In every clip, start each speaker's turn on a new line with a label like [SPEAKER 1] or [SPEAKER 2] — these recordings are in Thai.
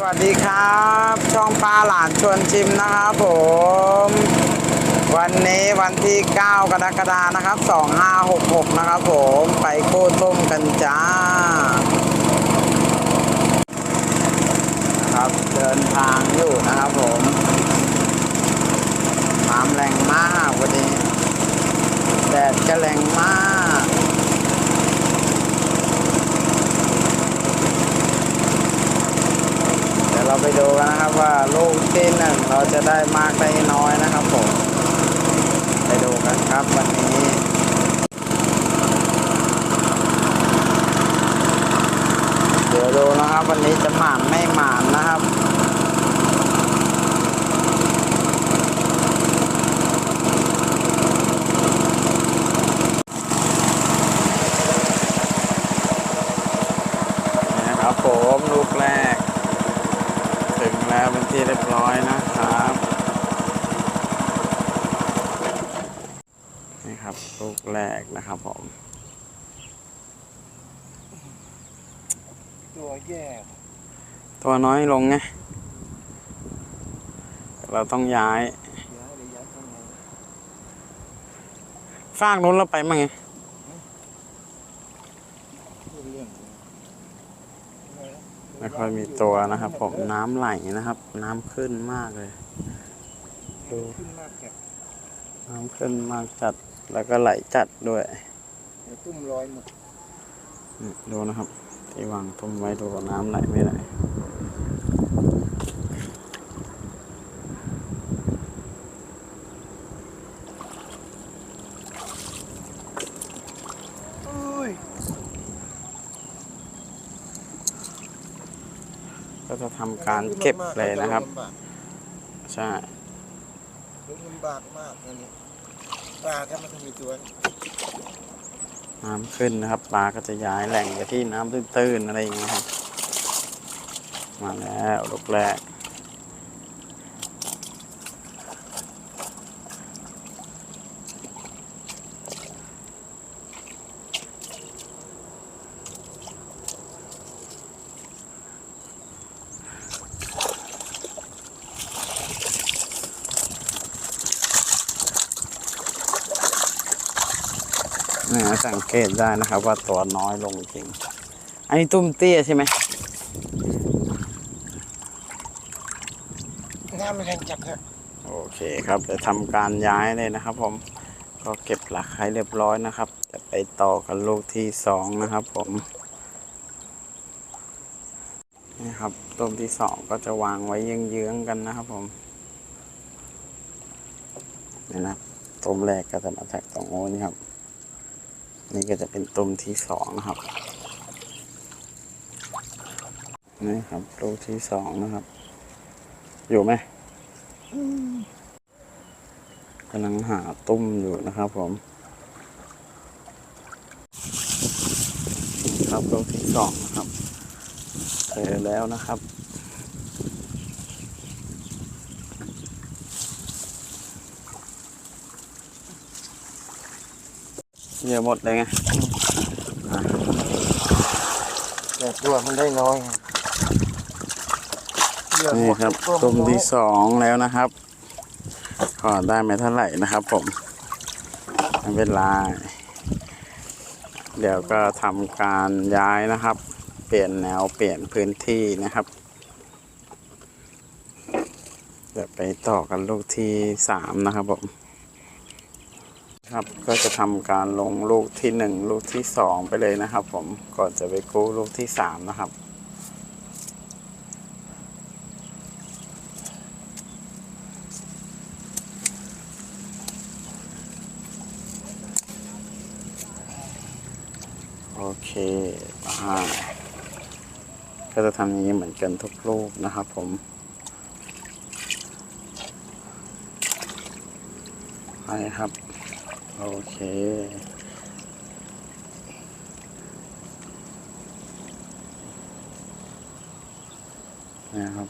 [SPEAKER 1] สวัสดีครับ ช่องปลาหลานชวนชิมนะครับผม วันนี้วันที่ 9 กรกฎานะครับ 2566 นะครับผมไปโค้ต้มกันจ้าครับเดินทางอยู่นะครับผมน้ำแรงมากวันนี้ แดดก็แรงมาก เดี๋ยวเรา ไปดูกันนะครับว่าลูกที่หนึ่งเราจะได้มากได้น้อยนะครับผมไปดูกันครับวันนี้เดี๋ยวดูนะครับวันนี้จะหมานไม่หมานนะครับ นี่นะครับผมลูกแรก ถึง แล้วเป็นที่เรียบร้อยนะครับนี่ครับลูกแรกนะครับผม
[SPEAKER 2] ตัวแย่
[SPEAKER 1] ตัวน้อยลงไงเราต้องย้าย
[SPEAKER 2] ย้ายเลยย้ายข้างใน
[SPEAKER 1] ฟากนู้นเราไปมั้งไง
[SPEAKER 2] พูดเรื่องเลย
[SPEAKER 1] ไม่ค่อยมีตัวนะครับ ผมน้ำไหลนะครับ น้ำขึ้นมากเลยดู
[SPEAKER 2] ขึ้นมากจาก
[SPEAKER 1] น้ำขึ้นมากจัดแล้วก็ไหลจัดด้วย
[SPEAKER 2] เดี๋ยวตุ้มลอยหมด
[SPEAKER 1] อืมดูนะครับ ที่วางต้มไว้ดูน้ำไหลไม่ไหล
[SPEAKER 2] อุ้ย
[SPEAKER 1] การเก็บเลยนะครับ ใช่
[SPEAKER 2] ลำบากมากนี้ปลาก็มันมีตัว
[SPEAKER 1] น้ำขึ้นนะครับ ปลาก็จะย้ายแหล่งไปที่น้ำตื้นๆอะไรอย่างเงี้ยครับมาแล้วลูกแรก นี่ สังเกตได้นะครับว่าตัวน้อยลงจริง อันนี้ตุ้มเตี้ยใช่ไหม
[SPEAKER 2] น้ำมันแรงจับครับ
[SPEAKER 1] โอเคครับจะทำการย้ายเลยนะครับ ผมก็เก็บหลักให้เรียบร้อยนะครับ จะไปต่อกันลูกที่สองนะครับ ผมนี่ครับต้มที่สองก็จะวางไว้เยื้องๆกันนะครับ ผมนี่นะครับต้มแรกก็จะมาจากตรงโน้นนี่ครับ นี่ก็จะเป็นตุ้มที่สองนะครับ นี่ครับลูกที่สองนะครับ อยู่ไหมกำลังหาตุ้มอยู่นะครับผม ครับลูกที่สองนะครับเจอแล้วนะครับ เยอะหมดเลยไง
[SPEAKER 2] แต่ตัวมันได้น้อยไงเหลือห
[SPEAKER 1] นี่
[SPEAKER 2] มด
[SPEAKER 1] ครับ
[SPEAKER 2] ตัว
[SPEAKER 1] ต้ม
[SPEAKER 2] มันน้อย
[SPEAKER 1] ที่สองแล้วนะครับก็ได้ไม่เท่าไหร่นะครับ ผมไม่เป็นไรเดี๋ยวก็ทำการย้ายนะครับ เปลี่ยนแนวเปลี่ยนพื้นที่นะครับเดี๋ยวไปต่อกันลูกที่สามนะครับผม ครับก็จะทำการลงลูกที่หนึ่งลูกที่สองไปเลยนะครับ ผมก่อนจะไปกู้ลูกที่สามนะครับ โอเคอ่าก็จะทำอย่างนี้เหมือนกันทุกลูกนะครับผมไปครับ โอเค นะครับ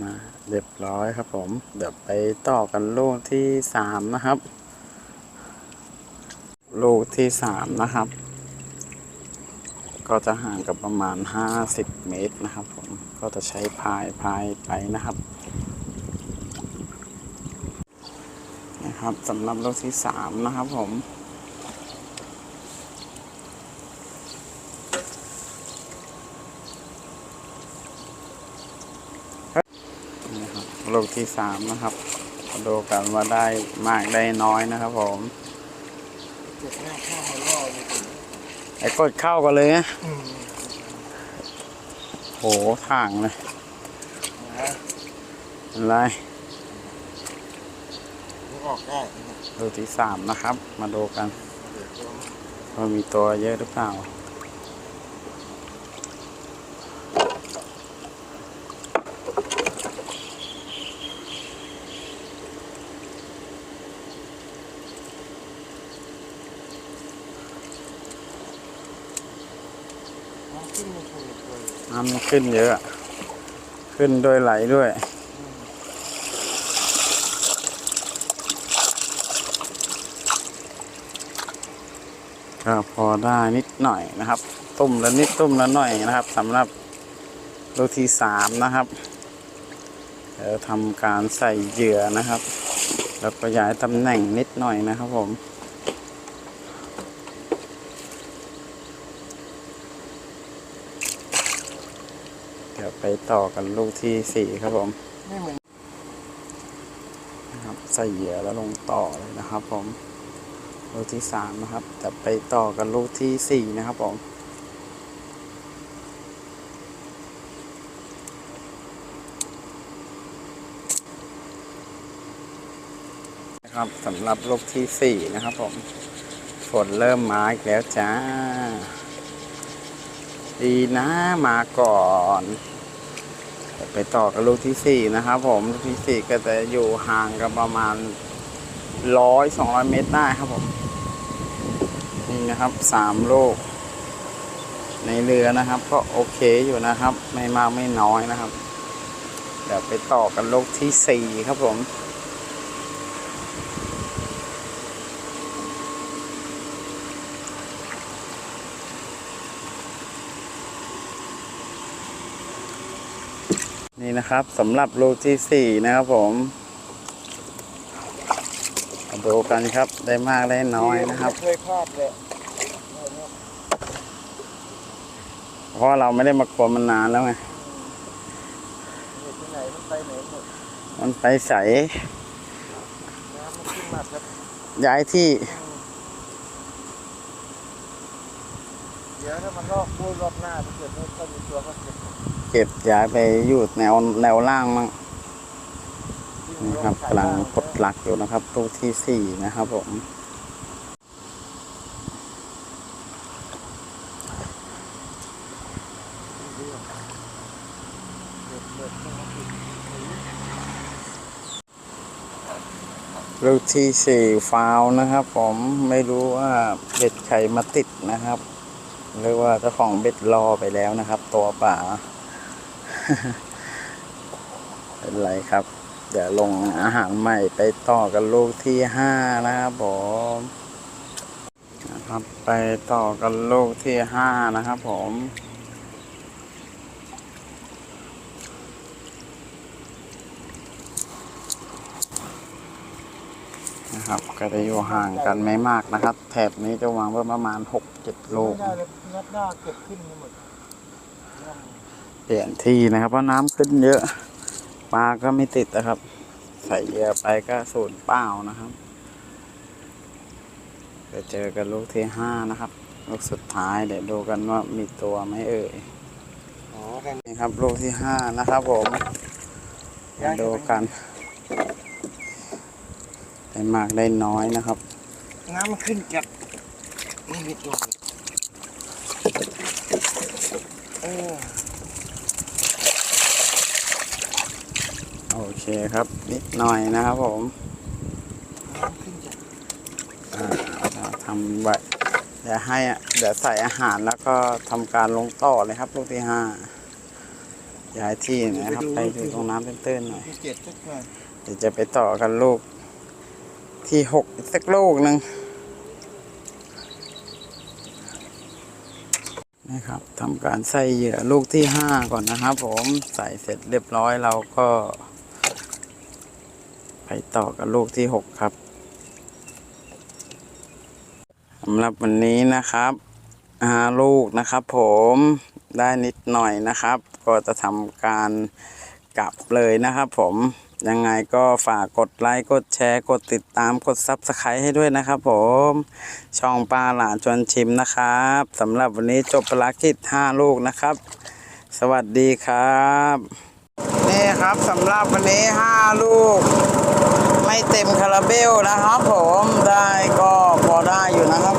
[SPEAKER 1] มาเรียบร้อยครับผม เดี๋ยวไปต่อกันลูกที่สามนะครับ ลูกที่สามนะครับ ก็จะห่างกับประมาณ 50 เมตรนะครับผม ก็จะใช้พายพายไปนะครับ นะครับสำหรับลูกที่สามนะครับผมนี่ครับลูกที่สามนะครับมาดูกันว่าได้มากได้น้อยนะครับผม
[SPEAKER 2] เจ็บหน้าข้าวมาล่อเลยผม
[SPEAKER 1] ไอ้กดเข้ากันเลยนะ
[SPEAKER 2] อืม
[SPEAKER 1] โหถ่างเลย
[SPEAKER 2] นะ
[SPEAKER 1] เป็นไร
[SPEAKER 2] มัน ออกได้นะ
[SPEAKER 1] ลูกที่สามนะครับ มาดูกัน
[SPEAKER 2] เดี๋ยวตัว
[SPEAKER 1] ว่ามีตัวเยอะหรือเปล่า
[SPEAKER 2] มันขึ้นมาถูกเลย
[SPEAKER 1] น้ำมันขึ้นเยอะ ขึ้นด้วยไหลด้วย ก็พอได้นิดหน่อยนะครับ ต้มละนิดต้มละหน่อยนะครับสำหรับลูกที่สามนะครับเดี๋ยวทำการใส่เหยื่อนะครับ แล้วก็ย้ายตำแหน่งนิดหน่อยนะครับผมเดี๋ยวไปต่อกันลูกที่สี่ครับผม
[SPEAKER 2] ไม่เหมือน
[SPEAKER 1] นะครับใส่เหยื่อแล้วลงต่อเลยนะครับผม ลูกที่สามนะครับ จะไปต่อกันลูกที่สี่นะครับผมนะครับสำหรับลูกที่สี่นะครับผมฝนเริ่มมาอีกแล้วจ้า ดีนะมาก่อนไปต่อกับลูกที่สี่นะครับผม ลูกที่สี่ก็จะอยู่ห่างกันประมาณ ร้อยสองร้อยเมตรได้ครับผม นี่นะครับสามโลก ในเรือนะครับ ก็โอเคอยู่นะครับ ไม่มากไม่น้อยนะครับ เดี๋ยวไปต่อกันโลกที่สี่ครับผมนี่นะครับสำหรับลูกที่สี่นะครับผม ดูกันครับได้มากได้น้อยนะครับ
[SPEAKER 2] ไม่เคยพลาดเลย
[SPEAKER 1] เพราะเราไม่ได้มากวนมันนานแล้วไง
[SPEAKER 2] อยู่ที่ไหนมันไปไหนหมด
[SPEAKER 1] มันไปใส
[SPEAKER 2] น้ำมันขึ้นมาครับ
[SPEAKER 1] ย้ายที่
[SPEAKER 2] เดี๋ยวถ้ามันลอกบูรอบหน้าถ้าเกิดไม่ค่อยมีตัวก็เก็บ
[SPEAKER 1] เก็บย้ายไปอยู่แนวแนวล่างมั่ง
[SPEAKER 2] ทิ้ง
[SPEAKER 1] นี่
[SPEAKER 2] ล
[SPEAKER 1] ครับ
[SPEAKER 2] สาย
[SPEAKER 1] กำลังา
[SPEAKER 2] ง
[SPEAKER 1] กด หลักอยู่นะครับลูกที่สี่นะครับผมลูกที่สี่ฟาวนะครับผมไม่รู้ว่าเบ็ดใครมาติดนะครับ หรือว่าเจ้าของเบ็ดรอไปแล้วนะครับ ตัวป่าเป็นไรครับ เดี๋ยวลงอาหารใหม่ไปต่อกันลูกที่ห้านะครับผมนะครับไปต่อกันลูกที่ห้านะครับผมนะครับก็จะอยู่ห่างกันไม่มากนะครับ แถบนี้จะวางไว้ประมาณหกเจ็ดลูก
[SPEAKER 2] ไม่ได้เลยนัดหน้าเก็บขึ้นหมด
[SPEAKER 1] เปลี่ยนที่นะครับเพราะน้ำขึ้นเยอะ ปลาก็ไม่ติดนะครับ ใส่เหยื่อไปก็สูญเปล่านะครับเดี๋ยวเจอกันลูกที่ห้านะครับ ลูกสุดท้ายเดี๋ยวดูกันว่ามีตัวไหมเอ่ย
[SPEAKER 2] อ๋อกัน
[SPEAKER 1] นี่ครับลูกที่ห้านะครับผมมาดูกันได้มากได้น้อยนะครับ
[SPEAKER 2] น้ำมันขึ้นจัดนี่มีตัวเออ
[SPEAKER 1] โอ เคครับ นิดหน่อยนะครับผม
[SPEAKER 2] น้ำขึ้นจัด
[SPEAKER 1] อ่าเราทำไว้เดี๋ยวให้อะเดี๋ยวใส่อาหารแล้วก็ทำการลงต่อเลยครับ ลูกที่ห้าย้ายที่นะครับ ไปอยู่ตรงน้ำตื้นๆหน่อย
[SPEAKER 2] มีเจ็ดสักหน่อย
[SPEAKER 1] เดี๋ยวจะไปต่อกันลูก ที่หกอีกสักลูกหนึ่งนนะครับทำการใส่เหยื่อลูกที่ห้าก่อนนะครับผมใส่เสร็จเรียบร้อยเราก็ ไปต่อกับลูกที่หกครับสำหรับวันนี้นะครับาลูกนะครับผมได้นิดหน่อยนะครับ ก็จะทำการกลับเลยนะครับผมยังไงก็ฝากกดไลค์ กดแชร์ กดติดตาม กดซับสไครต์ให้ด้วยนะครับผม ช่องปลาหลานชวนชิมนะครับสำหรับวันนี้จบภารกิจ5ลูกนะครับ สวัสดีครับ นี่ครับสำหรับวันนี้ 5 ลูก ไม่เต็มคาราเบลนะครับผมได้ก็พอได้อยู่นะครับ